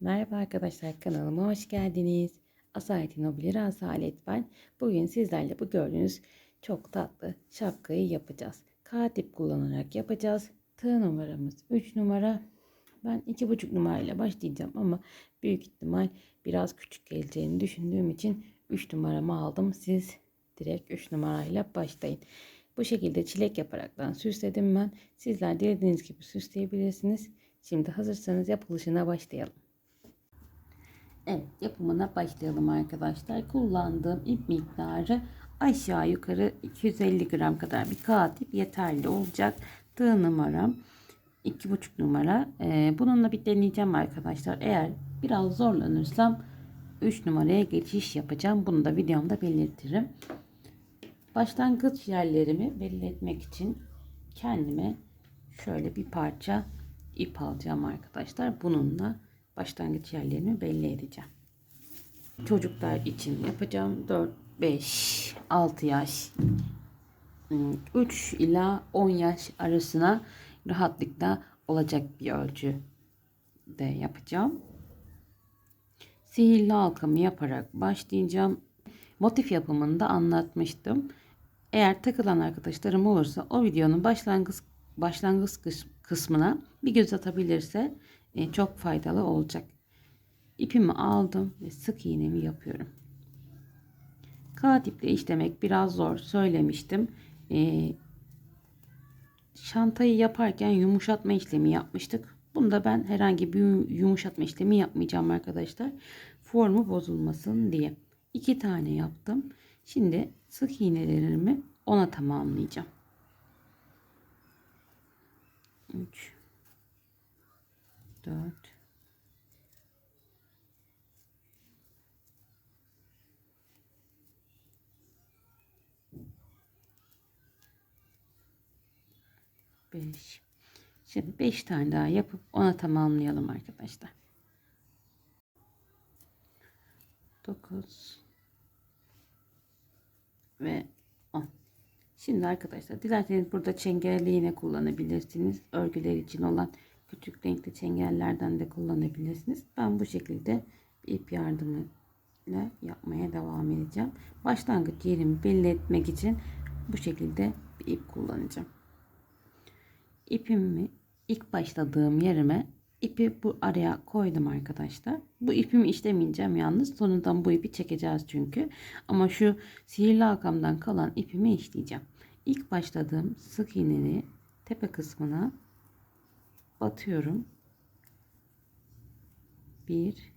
Merhaba arkadaşlar kanalıma hoş geldiniz. Asalet Nobili Asalet ben. Bugün sizlerle bu gördüğünüz çok tatlı şapkayı yapacağız. Katip kullanarak yapacağız. Tığ numaramız 3 numara. Ben 2,5 numarayla başlayacağım ama büyük ihtimal biraz küçük geleceğini düşündüğüm için 3 numaramı aldım. Siz direkt 3 numarayla başlayın. Bu şekilde çilek yaparaktan süsledim ben. Sizler dilediğiniz gibi süsleyebilirsiniz. Şimdi hazırsanız yapılışına başlayalım. Evet yapımına başlayalım arkadaşlar. Kullandığım ip miktarı aşağı yukarı 250 gram kadar bir kağıt ip yeterli olacak. Tığ numaram 2,5 numara. Ee, bununla bir deneyeceğim arkadaşlar. Eğer biraz zorlanırsam 3 numaraya geçiş yapacağım. Bunu da videomda belirtirim. Başlangıç yerlerimi belli için kendime şöyle bir parça ip alacağım arkadaşlar. Bununla başlangıç yerlerini belli edeceğim. Çocuklar için yapacağım 4, 5, 6 yaş 3 ila 10 yaş arasına rahatlıkla olacak bir ölçü de yapacağım. Sihirli halkamı yaparak başlayacağım. Motif yapımını da anlatmıştım. Eğer takılan arkadaşlarım olursa o videonun başlangıç başlangıç kısmına bir göz atabilirse çok faydalı olacak. İpimi aldım ve sık iğnemi yapıyorum. Kağıt iple işlemek biraz zor söylemiştim. E, şantayı yaparken yumuşatma işlemi yapmıştık. Bunda ben herhangi bir yumuşatma işlemi yapmayacağım arkadaşlar. Formu bozulmasın diye. İki tane yaptım. Şimdi sık iğnelerimi ona tamamlayacağım. 3 4 5 Şimdi 5 tane daha yapıp ona tamamlayalım arkadaşlar. 9 ve 10. Şimdi arkadaşlar dilerseniz burada çengelli iğne kullanabilirsiniz. Örgüler için olan küçük renkli çengellerden de kullanabilirsiniz. Ben bu şekilde ip yardımıyla yapmaya devam edeceğim. Başlangıç yerimi belli etmek için bu şekilde bir ip kullanacağım. İpimi ilk başladığım yerime ipi bu araya koydum arkadaşlar. Bu ipimi işlemeyeceğim yalnız. Sonundan bu ipi çekeceğiz çünkü. Ama şu sihirli halkamdan kalan ipimi işleyeceğim. İlk başladığım sık iğneni tepe kısmına batıyorum. Bir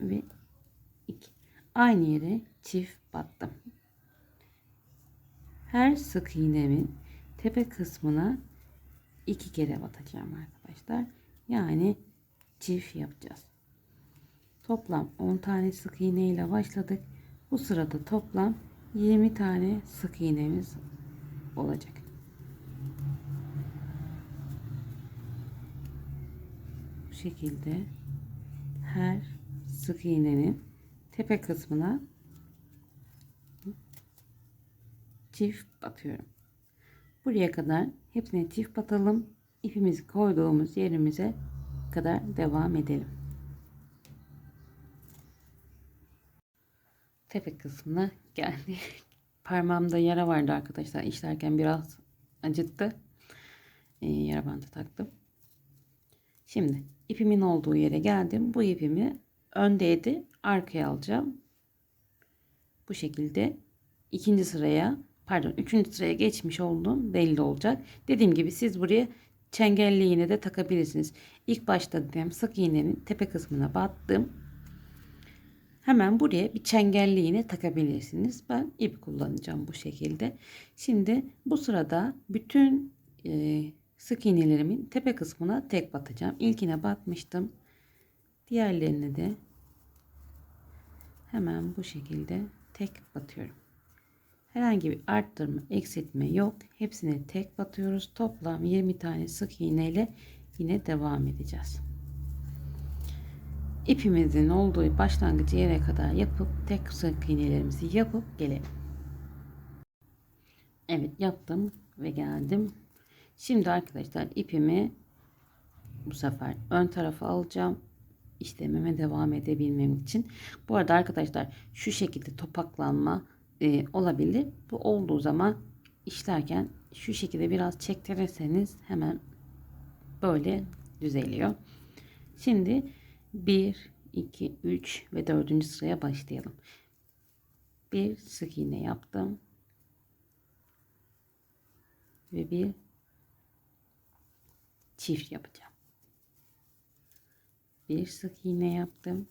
ve iki. Aynı yere çift battım. Her sık iğnemin tepe kısmına iki kere batacağım arkadaşlar. Yani çift yapacağız. Toplam 10 tane sık iğne ile başladık. Bu sırada toplam 20 tane sık iğnemiz olacak. Bu şekilde her sık iğnenin tepe kısmına çift batıyorum. Buraya kadar hepsine çift batalım. İpimizi koyduğumuz yerimize kadar devam edelim. Tepe kısmına geldi. Parmağımda yara vardı arkadaşlar. İşlerken biraz acıttı. Ee, yara bandı taktım. Şimdi ipimin olduğu yere geldim. Bu ipimi öndeydi. Arkaya alacağım. Bu şekilde ikinci sıraya pardon üçüncü sıraya geçmiş olduğum belli olacak. Dediğim gibi siz buraya çengelli iğne de takabilirsiniz. İlk başta dedim sık iğnenin tepe kısmına battım. Hemen buraya bir çengelli iğne takabilirsiniz. Ben ip kullanacağım bu şekilde. Şimdi bu sırada bütün e, sık iğnelerimin tepe kısmına tek batacağım. İlkine batmıştım. Diğerlerine de hemen bu şekilde tek batıyorum. Herhangi bir arttırma, eksiltme yok. Hepsine tek batıyoruz. Toplam 20 tane sık iğne ile yine devam edeceğiz. İpimizin olduğu başlangıç yere kadar yapıp tek sık iğnelerimizi yapıp gelelim. Evet yaptım ve geldim. Şimdi arkadaşlar ipimi bu sefer ön tarafa alacağım işlememe devam edebilmem için. Bu arada arkadaşlar şu şekilde topaklanma e, olabilir. Bu olduğu zaman işlerken şu şekilde biraz çektirirseniz hemen böyle düzeliyor. Şimdi 1, 2, 3 ve 4. sıraya başlayalım. Bir sık iğne yaptım. Ve bir çift yapacağım. Bir sık iğne yaptım.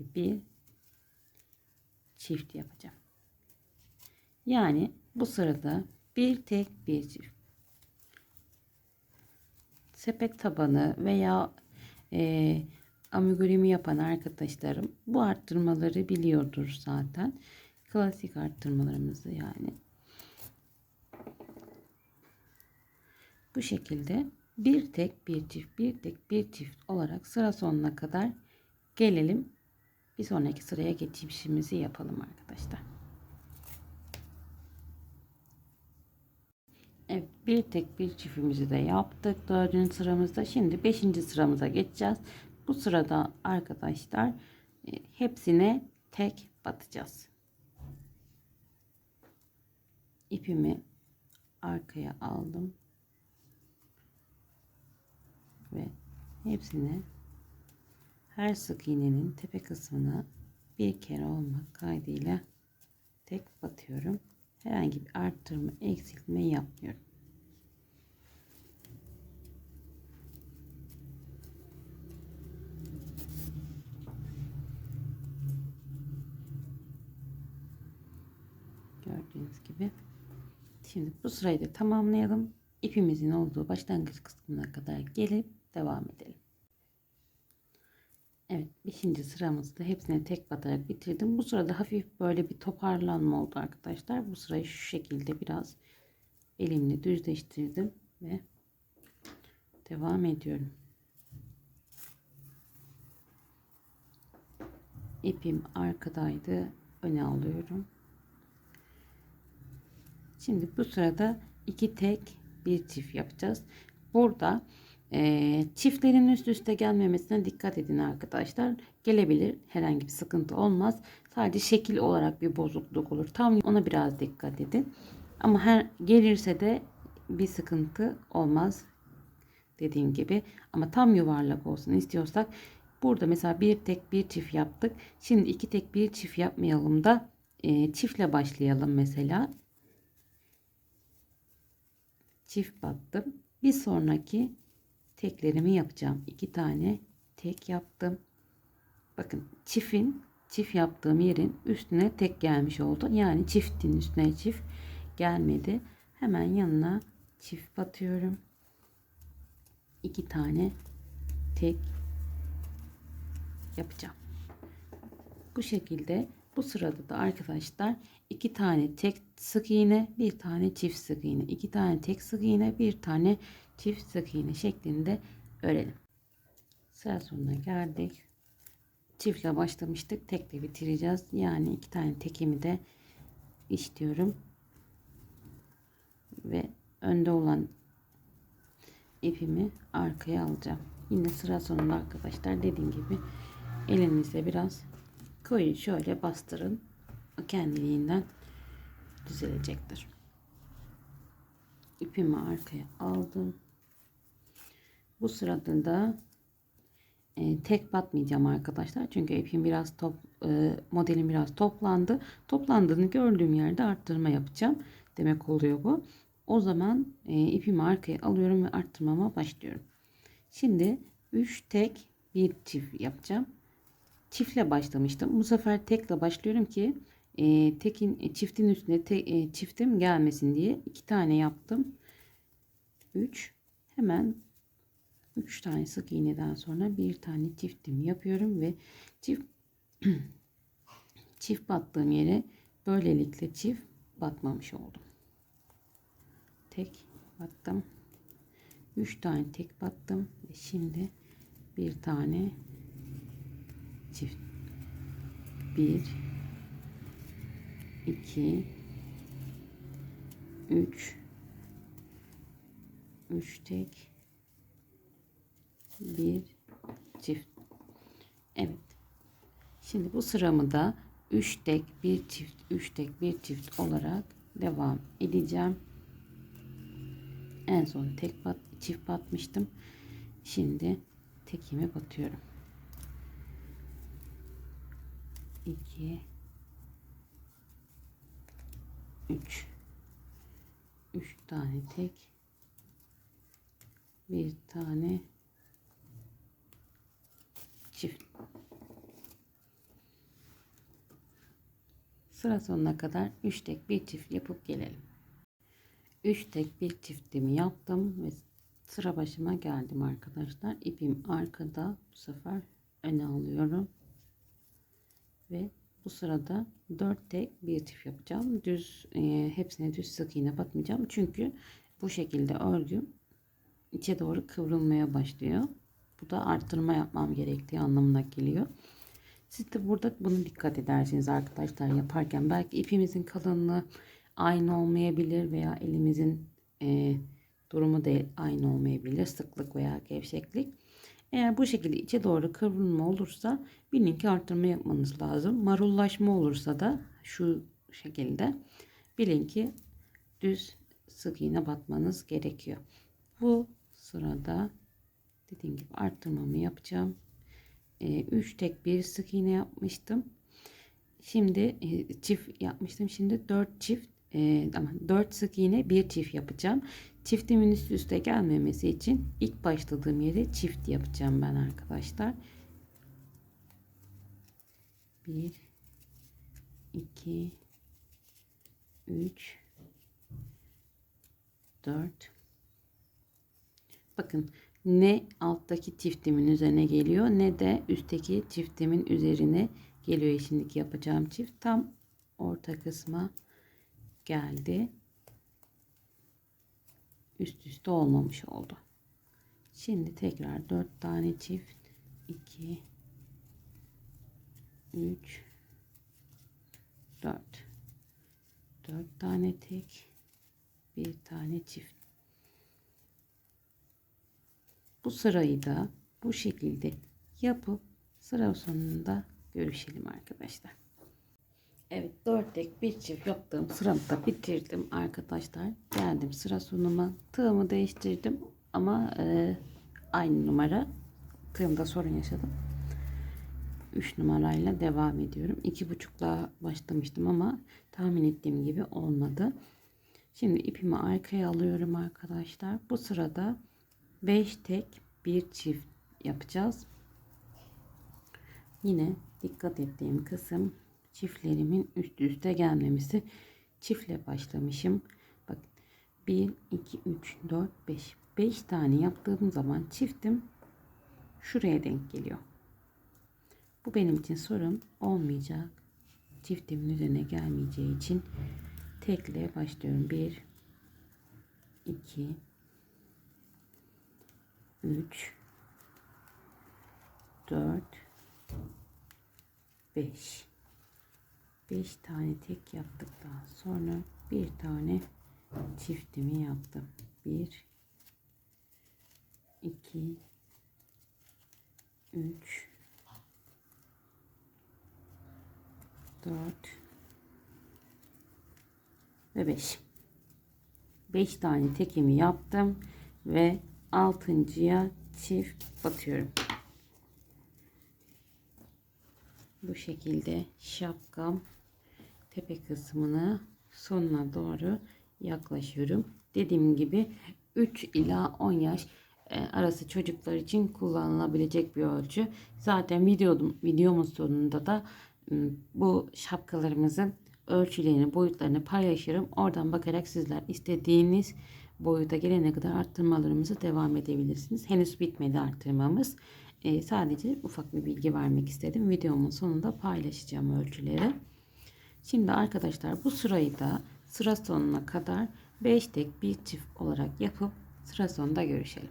Ve bir çift yapacağım. Yani bu sırada bir tek bir çift. Sepet tabanı veya e, amigurumi yapan arkadaşlarım bu arttırmaları biliyordur zaten. Klasik arttırmalarımızı yani. Bu şekilde bir tek bir çift bir tek bir çift olarak sıra sonuna kadar gelelim. Bir sonraki sıraya geçişimizi yapalım arkadaşlar. Evet bir tek bir çiftimizi de yaptık. Dördüncü sıramızda. Şimdi beşinci sıramıza geçeceğiz. Bu sırada arkadaşlar e, hepsine tek batacağız. İpimi arkaya aldım. Ve hepsine her sık iğnenin tepe kısmına bir kere olmak kaydıyla tek batıyorum. Herhangi bir arttırma, eksiltme yapmıyorum. Gördüğünüz gibi. Şimdi bu sırayı da tamamlayalım. İpimizin olduğu başlangıç kısmına kadar gelip devam edelim. Evet 5. sıramızda hepsine tek batarak bitirdim. Bu sırada hafif böyle bir toparlanma oldu arkadaşlar. Bu sırayı şu şekilde biraz elimle düzleştirdim ve devam ediyorum. İpim arkadaydı. Öne alıyorum. Şimdi bu sırada iki tek bir çift yapacağız. Burada e, çiftlerin üst üste gelmemesine dikkat edin arkadaşlar. Gelebilir. Herhangi bir sıkıntı olmaz. Sadece şekil olarak bir bozukluk olur. Tam ona biraz dikkat edin. Ama her gelirse de bir sıkıntı olmaz. Dediğim gibi. Ama tam yuvarlak olsun istiyorsak burada mesela bir tek bir çift yaptık. Şimdi iki tek bir çift yapmayalım da e, çiftle başlayalım mesela. Çift battım. Bir sonraki teklerimi yapacağım. İki tane tek yaptım. Bakın çiftin çift yaptığım yerin üstüne tek gelmiş oldu. Yani çiftin üstüne çift gelmedi. Hemen yanına çift batıyorum. İki tane tek yapacağım. Bu şekilde bu sırada da arkadaşlar iki tane tek sık iğne, bir tane çift sık iğne, iki tane tek sık iğne, bir tane çift sık iğne şeklinde örelim. Sıra sonuna geldik. Çiftle başlamıştık. Tekle bitireceğiz. Yani iki tane tekimi de işliyorum. Ve önde olan ipimi arkaya alacağım. Yine sıra sonunda arkadaşlar dediğim gibi elinizle biraz koyun şöyle bastırın. Kendiliğinden düzelecektir. İpimi arkaya aldım. Bu sırada da e, tek batmayacağım arkadaşlar. Çünkü ipim biraz top e, modelim biraz toplandı. Toplandığını gördüğüm yerde arttırma yapacağım. Demek oluyor bu. O zaman e, ipimi arkaya alıyorum ve arttırmama başlıyorum. Şimdi 3 tek bir çift yapacağım. Çiftle başlamıştım. Bu sefer tekle başlıyorum ki e, tekin e, çiftin üstüne te, e, çiftim gelmesin diye iki tane yaptım. 3 hemen 3 tane sık iğneden sonra bir tane çiftim yapıyorum ve çift çift battığım yere böylelikle çift batmamış oldum. Tek battım. 3 tane tek battım ve şimdi bir tane çift 1 2 3 3 tek bir çift. Evet. Şimdi bu sıramı da 3 tek bir çift 3 tek bir çift olarak devam edeceğim. En son tek bat, çift batmıştım. Şimdi tekime batıyorum. 2 3 3 tane tek. Bir tane çift. Sıra sonuna kadar 3 tek bir çift yapıp gelelim. 3 tek bir çiftimi yaptım ve sıra başıma geldim arkadaşlar. İpim arkada. Bu sefer öne alıyorum ve bu sırada 4 tek bir çift yapacağım. Düz e, hepsine düz sık iğne batmayacağım. Çünkü bu şekilde örgüm içe doğru kıvrılmaya başlıyor. Bu da arttırma yapmam gerektiği anlamına geliyor. Siz de burada bunu dikkat edersiniz arkadaşlar yaparken. Belki ipimizin kalınlığı aynı olmayabilir veya elimizin e, durumu da aynı olmayabilir. Sıklık veya gevşeklik eğer bu şekilde içe doğru kıvrılma olursa bilin ki arttırma yapmanız lazım. Marullaşma olursa da şu şekilde bilin ki düz sık iğne batmanız gerekiyor. Bu sırada dediğim gibi arttırmamı yapacağım. 3 tek bir sık iğne yapmıştım. Şimdi e, çift yapmıştım. Şimdi 4 çift e, ama 4 sık iğne bir çift yapacağım. Çiftimin üst üste gelmemesi için ilk başladığım yere çift yapacağım ben arkadaşlar. 1 2 3 4 Bakın ne alttaki çiftimin üzerine geliyor ne de üstteki çiftimin üzerine geliyor şimdiki yapacağım çift tam orta kısma geldi. Üst üste olmamış oldu. Şimdi tekrar 4 tane çift. 2 3 4 4 tane tek bir tane çift. Bu sırayı da bu şekilde yapıp sıra sonunda görüşelim arkadaşlar. Evet 4 tek bir çift yaptığım sıramı da bitirdim arkadaşlar. Geldim sıra sonuma. Tığımı değiştirdim ama e, aynı numara. Tığımda sorun yaşadım. 3 numarayla devam ediyorum. 2,5'la başlamıştım ama tahmin ettiğim gibi olmadı. Şimdi ipimi arkaya alıyorum arkadaşlar. Bu sırada 5 tek bir çift yapacağız. Yine dikkat ettiğim kısım çiftlerimin üst üste gelmemesi. Çiftle başlamışım. Bak 1 2 3 4 5 5 tane yaptığım zaman çiftim şuraya denk geliyor. Bu benim için sorun olmayacak. Çiftimin üzerine gelmeyeceği için tekle başlıyorum. 1 2 3 4 5 5 tane tek yaptıktan sonra bir tane çiftimi yaptım 1 2 3 4 ve 5 5 tane tekimi yaptım ve altıncıya çift batıyorum. Bu şekilde şapkam tepe kısmını sonuna doğru yaklaşıyorum. Dediğim gibi 3 ila 10 yaş e, arası çocuklar için kullanılabilecek bir ölçü. Zaten videom, videomun sonunda da bu şapkalarımızın ölçülerini, boyutlarını paylaşırım. Oradan bakarak sizler istediğiniz boyuta gelene kadar arttırmalarımızı devam edebilirsiniz. Henüz bitmedi arttırmamız. Ee, sadece ufak bir bilgi vermek istedim. Videomun sonunda paylaşacağım ölçüleri. Şimdi arkadaşlar bu sırayı da sıra sonuna kadar 5 tek bir çift olarak yapıp sıra sonunda görüşelim.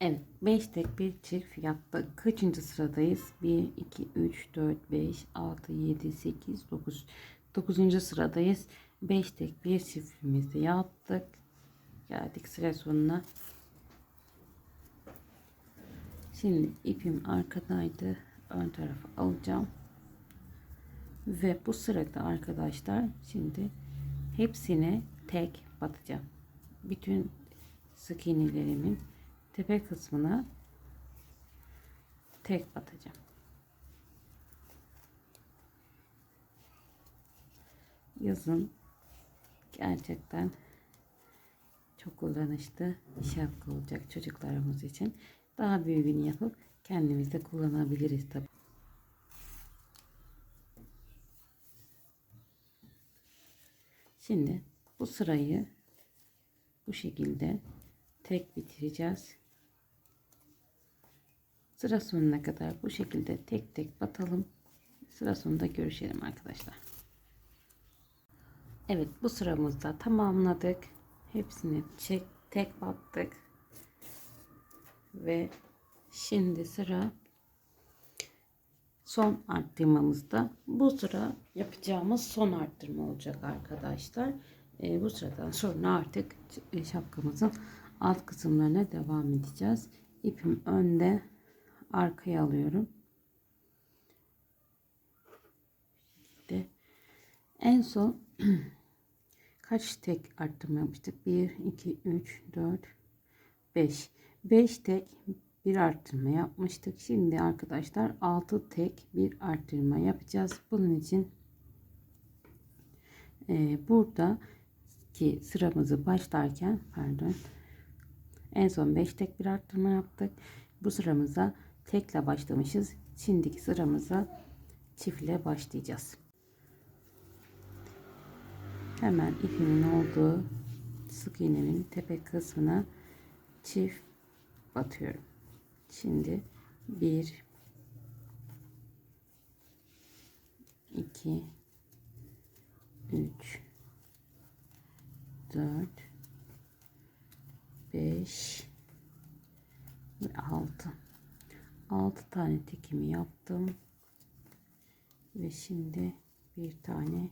Evet 5 tek bir çift yaptık. Kaçıncı sıradayız? 1, 2, 3, 4, 5, 6, 7, 8, 9. 9. sıradayız. 5 tek bir çiftimizi yaptık. Geldik sıra sonuna. Şimdi ipim arkadaydı. Ön tarafı alacağım. Ve bu sırada arkadaşlar şimdi hepsine tek batacağım. Bütün sık iğnelerimin tepe kısmına tek batacağım. Yazın gerçekten çok kullanışlı bir şapka olacak çocuklarımız için. Daha büyüğünü yapıp kendimiz kullanabiliriz tabii. Şimdi bu sırayı bu şekilde tek bitireceğiz. Sıra sonuna kadar bu şekilde tek tek batalım. Sıra sonunda görüşelim arkadaşlar. Evet bu sıramızda tamamladık. Hepsini çek, tek battık. Ve şimdi sıra son arttırmamızda. Bu sıra yapacağımız son arttırma olacak arkadaşlar. E, bu sıradan sonra artık şapkamızın alt kısımlarına devam edeceğiz. İpim önde arkaya alıyorum. İşte en son kaç tek arttırma yapmıştık? 1, 2, 3, 4, 5. 5 tek bir arttırma yapmıştık. Şimdi arkadaşlar 6 tek bir arttırma yapacağız. Bunun için e, burada ki sıramızı başlarken pardon en son 5 tek bir arttırma yaptık. Bu sıramıza tekle başlamışız. Şimdiki sıramıza çiftle başlayacağız. Hemen ipimin olduğu sık iğnemin tepe kısmına çift batıyorum. Şimdi 1 2 3 4 5 ve 6 6 tane tekimi yaptım. Ve şimdi bir tane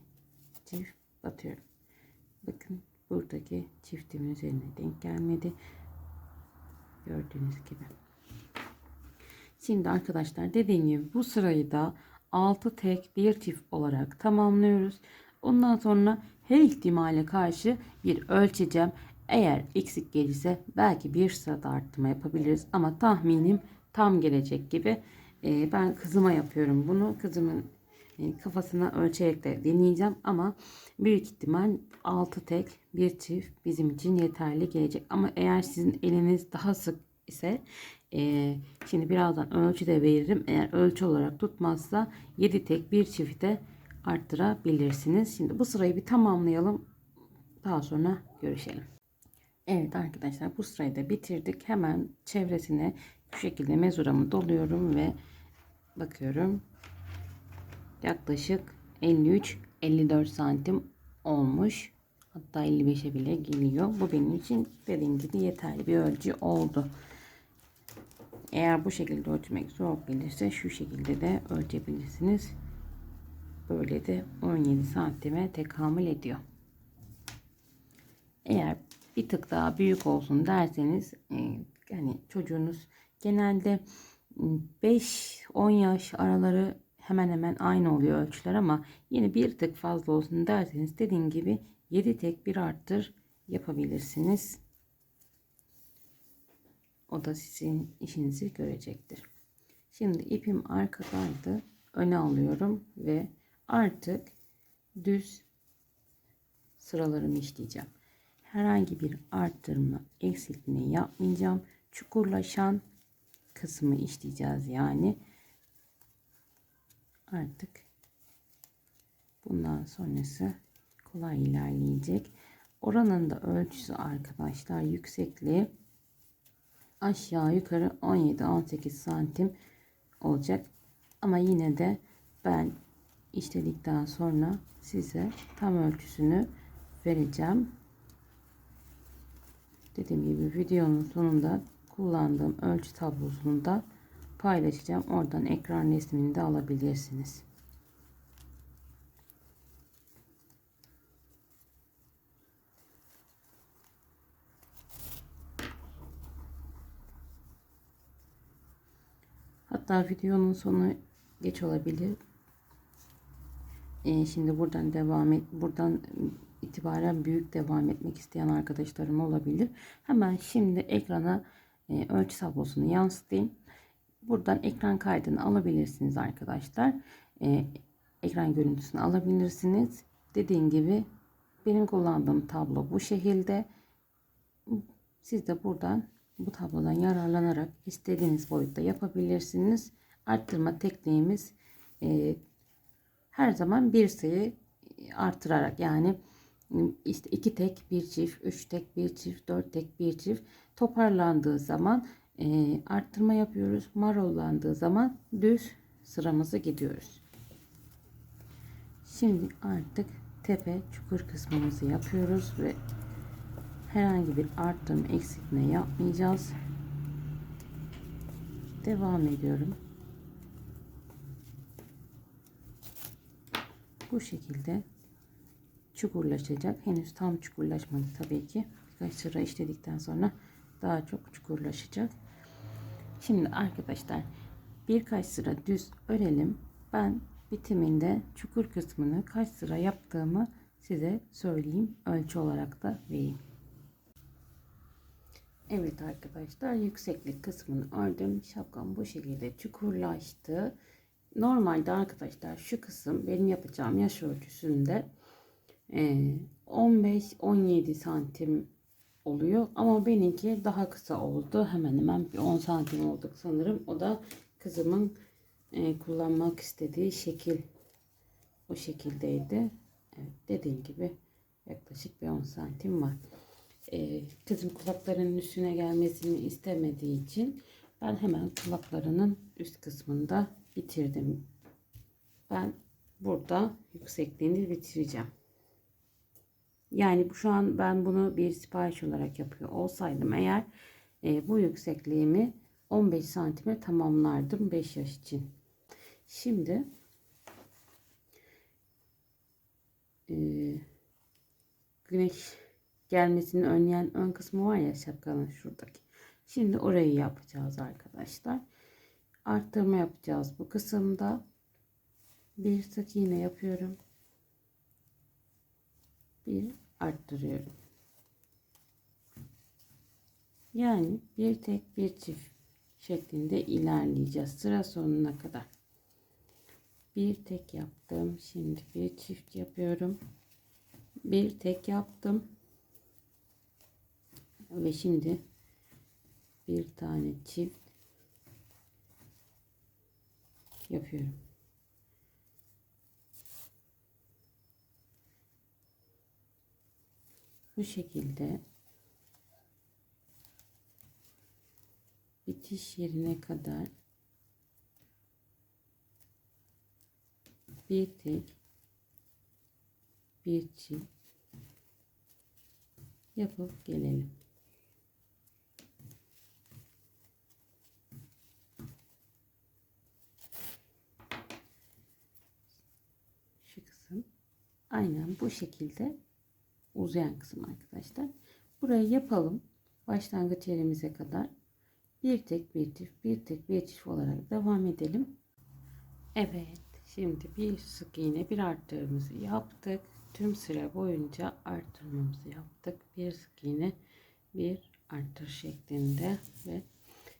çift batıyorum bakın buradaki çiftimin üzerine denk gelmedi. Gördüğünüz gibi şimdi arkadaşlar dediğim gibi bu sırayı da 6 tek bir çift olarak tamamlıyoruz ondan sonra her ihtimale karşı bir ölçeceğim eğer eksik gelirse belki bir sırada arttırma yapabiliriz ama tahminim tam gelecek gibi. Ee, ben kızıma yapıyorum bunu. Kızımın e, kafasına ölçerek de deneyeceğim ama büyük ihtimal 6 tek bir çift bizim için yeterli gelecek. Ama eğer sizin eliniz daha sık ise e, şimdi birazdan ölçü de veririm. Eğer ölçü olarak tutmazsa 7 tek bir çifte arttırabilirsiniz. Şimdi bu sırayı bir tamamlayalım. Daha sonra görüşelim. Evet arkadaşlar bu sırayı da bitirdik. Hemen çevresine bu şekilde mezuramı doluyorum ve bakıyorum. Yaklaşık 53-54 santim olmuş. Hatta 55'e bile geliyor. Bu benim için dediğim gibi yeterli bir ölçü oldu. Eğer bu şekilde ölçmek zor gelirse şu şekilde de ölçebilirsiniz. Böyle de 17 santime tekamül ediyor. Eğer bir tık daha büyük olsun derseniz e, yani çocuğunuz genelde 5-10 yaş araları hemen hemen aynı oluyor ölçüler ama yine bir tık fazla olsun derseniz dediğim gibi 7 tek bir arttır yapabilirsiniz. O da sizin işinizi görecektir. Şimdi ipim arkadaydı. Öne alıyorum ve artık düz sıralarımı işleyeceğim herhangi bir arttırma eksiltme yapmayacağım. Çukurlaşan kısmı işleyeceğiz yani. Artık bundan sonrası kolay ilerleyecek. Oranın da ölçüsü arkadaşlar yüksekliği aşağı yukarı 17-18 santim olacak. Ama yine de ben işledikten sonra size tam ölçüsünü vereceğim. Dediğim gibi videonun sonunda kullandığım ölçü tablosunu da paylaşacağım. Oradan ekran resmini de alabilirsiniz. Hatta videonun sonu geç olabilir. Ee, şimdi buradan devam et, buradan itibaren büyük devam etmek isteyen arkadaşlarım olabilir. Hemen şimdi ekrana e, ölçü tablosunu yansıtayım. Buradan ekran kaydını alabilirsiniz arkadaşlar. E, ekran görüntüsünü alabilirsiniz. Dediğim gibi benim kullandığım tablo bu şekilde. Siz de buradan bu tablodan yararlanarak istediğiniz boyutta yapabilirsiniz. Arttırma tekniğimiz e, her zaman bir sayı artırarak yani işte iki tek bir çift, üç tek bir çift, dört tek bir çift toparlandığı zaman e, arttırma yapıyoruz. Marollandığı zaman düz sıramızı gidiyoruz. Şimdi artık tepe çukur kısmımızı yapıyoruz ve herhangi bir arttırma eksiltme yapmayacağız. Devam ediyorum. Bu şekilde çukurlaşacak. Henüz tam çukurlaşmadı tabii ki. Birkaç sıra işledikten sonra daha çok çukurlaşacak. Şimdi arkadaşlar birkaç sıra düz örelim. Ben bitiminde çukur kısmını kaç sıra yaptığımı size söyleyeyim. Ölçü olarak da vereyim. Evet arkadaşlar yükseklik kısmını ördüm. Şapkam bu şekilde çukurlaştı. Normalde arkadaşlar şu kısım benim yapacağım yaş ölçüsünde 15-17 e, santim oluyor. Ama benimki daha kısa oldu. Hemen hemen bir 10 santim olduk sanırım. O da kızımın e, kullanmak istediği şekil o şekildeydi. Evet, dediğim gibi yaklaşık bir 10 santim var. Ee, kızım kulaklarının üstüne gelmesini istemediği için ben hemen kulaklarının üst kısmında bitirdim. Ben burada yüksekliğini bitireceğim. Yani şu an ben bunu bir sipariş olarak yapıyor olsaydım eğer e, bu yüksekliğimi 15 santime tamamlardım 5 yaş için. Şimdi e, güneş gelmesini önleyen ön kısmı var ya şapkanın şuradaki. Şimdi orayı yapacağız arkadaşlar. Arttırma yapacağız bu kısımda. Bir sık iğne yapıyorum. Bir arttırıyorum. Yani bir tek bir çift şeklinde ilerleyeceğiz sıra sonuna kadar. Bir tek yaptım. Şimdi bir çift yapıyorum. Bir tek yaptım. Ve şimdi bir tane çift yapıyorum. Bu şekilde bitiş yerine kadar bir tek bir çift yapıp gelelim. Şu kısım aynen bu şekilde uzayan kısım arkadaşlar. Burayı yapalım. Başlangıç yerimize kadar bir tek bir çift bir tek bir çift olarak devam edelim. Evet şimdi bir sık iğne bir arttırmamızı yaptık. Tüm sıra boyunca arttırmamızı yaptık. Bir sık iğne bir arttır şeklinde ve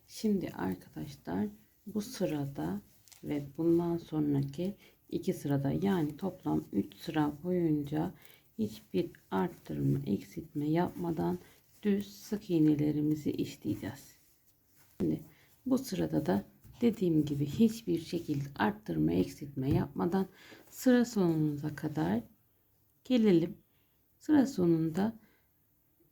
şimdi arkadaşlar bu sırada ve bundan sonraki iki sırada yani toplam 3 sıra boyunca hiçbir arttırma eksiltme yapmadan düz sık iğnelerimizi işleyeceğiz. Şimdi bu sırada da dediğim gibi hiçbir şekilde arttırma eksiltme yapmadan sıra sonuna kadar gelelim. Sıra sonunda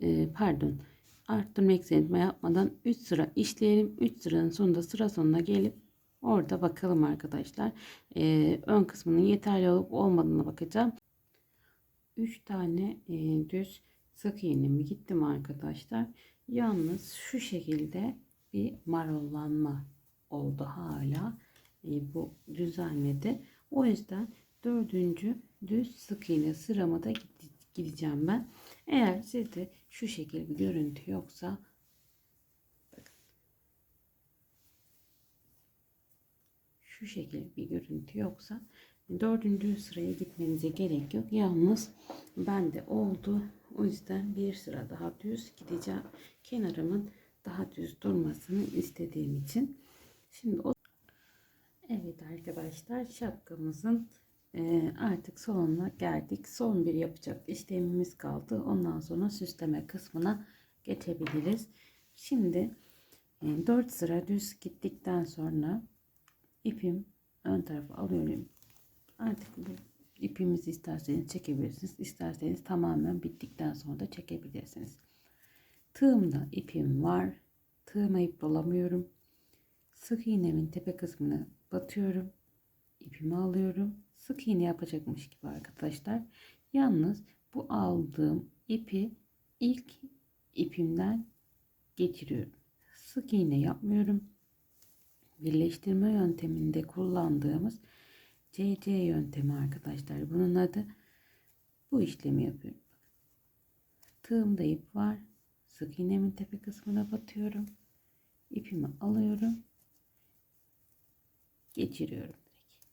e, pardon arttırma eksiltme yapmadan 3 sıra işleyelim. 3 sıranın sonunda sıra sonuna gelip orada bakalım arkadaşlar. E, ön kısmının yeterli olup olmadığına bakacağım. 3 tane e, düz sık iğnemi gittim arkadaşlar. Yalnız şu şekilde bir marollanma oldu hala. E, bu düzenledi. O yüzden dördüncü düz sık iğne sırama da gideceğim ben. Eğer sizde şu şekilde bir görüntü yoksa bakın. Şu şekil bir görüntü yoksa dördüncü sıraya gitmenize gerek yok. Yalnız bende oldu. O yüzden bir sıra daha düz gideceğim. Kenarımın daha düz durmasını istediğim için. Şimdi o Evet arkadaşlar şapkamızın e, artık sonuna geldik. Son bir yapacak işlemimiz kaldı. Ondan sonra süsleme kısmına geçebiliriz. Şimdi 4 sıra düz gittikten sonra ipim ön tarafa alıyorum. Artık bu ipimizi isterseniz çekebilirsiniz. İsterseniz tamamen bittikten sonra da çekebilirsiniz. Tığımda ipim var. Tığıma ip dolamıyorum. Sık iğnemin tepe kısmını batıyorum. İpimi alıyorum. Sık iğne yapacakmış gibi arkadaşlar. Yalnız bu aldığım ipi ilk ipimden geçiriyorum. Sık iğne yapmıyorum. Birleştirme yönteminde kullandığımız CC yöntemi arkadaşlar. Bunun adı bu işlemi yapıyorum. Tığımda ip var. Sık iğnemin tepe kısmına batıyorum. İpimi alıyorum. Geçiriyorum direkt.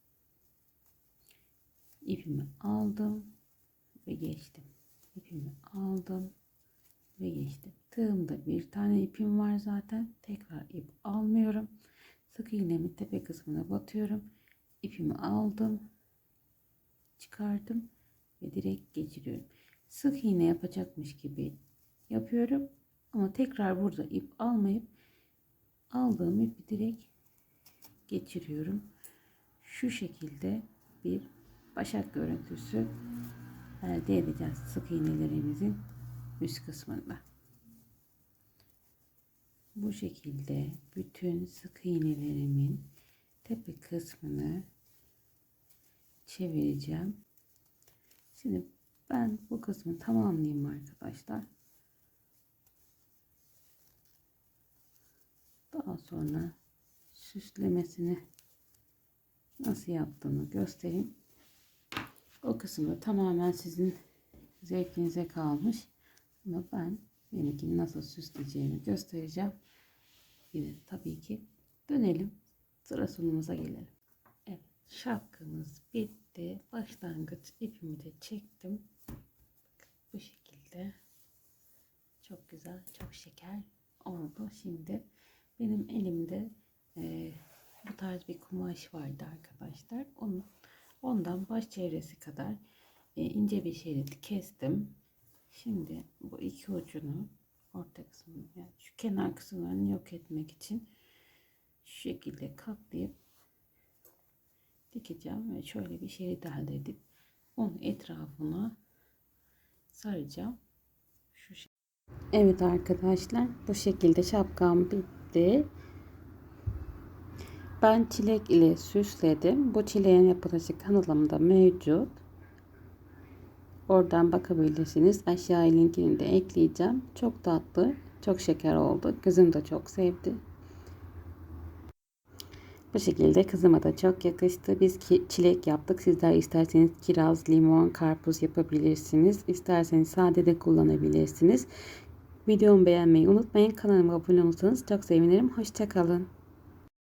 İpimi aldım ve geçtim. İpimi aldım ve geçtim. Tığımda bir tane ipim var zaten. Tekrar ip almıyorum. Sık iğnemin tepe kısmına batıyorum. İpimi aldım. Çıkardım ve direkt geçiriyorum. Sık iğne yapacakmış gibi yapıyorum. Ama tekrar burada ip almayıp aldığım ipi direkt geçiriyorum. Şu şekilde bir başak görüntüsü elde edeceğiz sık iğnelerimizin üst kısmında. Bu şekilde bütün sık iğnelerimin tepe kısmını çevireceğim. Şimdi ben bu kısmı tamamlayayım arkadaşlar. Daha sonra süslemesini nasıl yaptığımı göstereyim. O kısmı tamamen sizin zevkinize kalmış. Ama ben benimkini nasıl süsleyeceğimi göstereceğim. Yine tabii ki dönelim. Sıra sunumuza gelelim. Evet şapkamız bitti. Başlangıç ipimi de çektim. Bu şekilde. Çok güzel, çok şeker oldu. Şimdi benim elimde e, bu tarz bir kumaş vardı arkadaşlar. Onu, ondan baş çevresi kadar e, ince bir şerit kestim. Şimdi bu iki ucunu orta kısmını yani şu kenar kısımlarını yok etmek için şu şekilde katlayıp dikeceğim ve şöyle bir şerit elde edip onun etrafına saracağım. Şu Evet arkadaşlar bu şekilde şapkam bitti. Ben çilek ile süsledim. Bu çileğin yapılışı kanalımda mevcut. Oradan bakabilirsiniz. Aşağı linkini de ekleyeceğim. Çok tatlı, çok şeker oldu. Kızım da çok sevdi. Bu şekilde kızıma da çok yakıştı. Biz çilek yaptık. Sizler isterseniz kiraz, limon, karpuz yapabilirsiniz. İsterseniz sade de kullanabilirsiniz. Videomu beğenmeyi unutmayın. Kanalıma abone olursanız çok sevinirim. Hoşçakalın.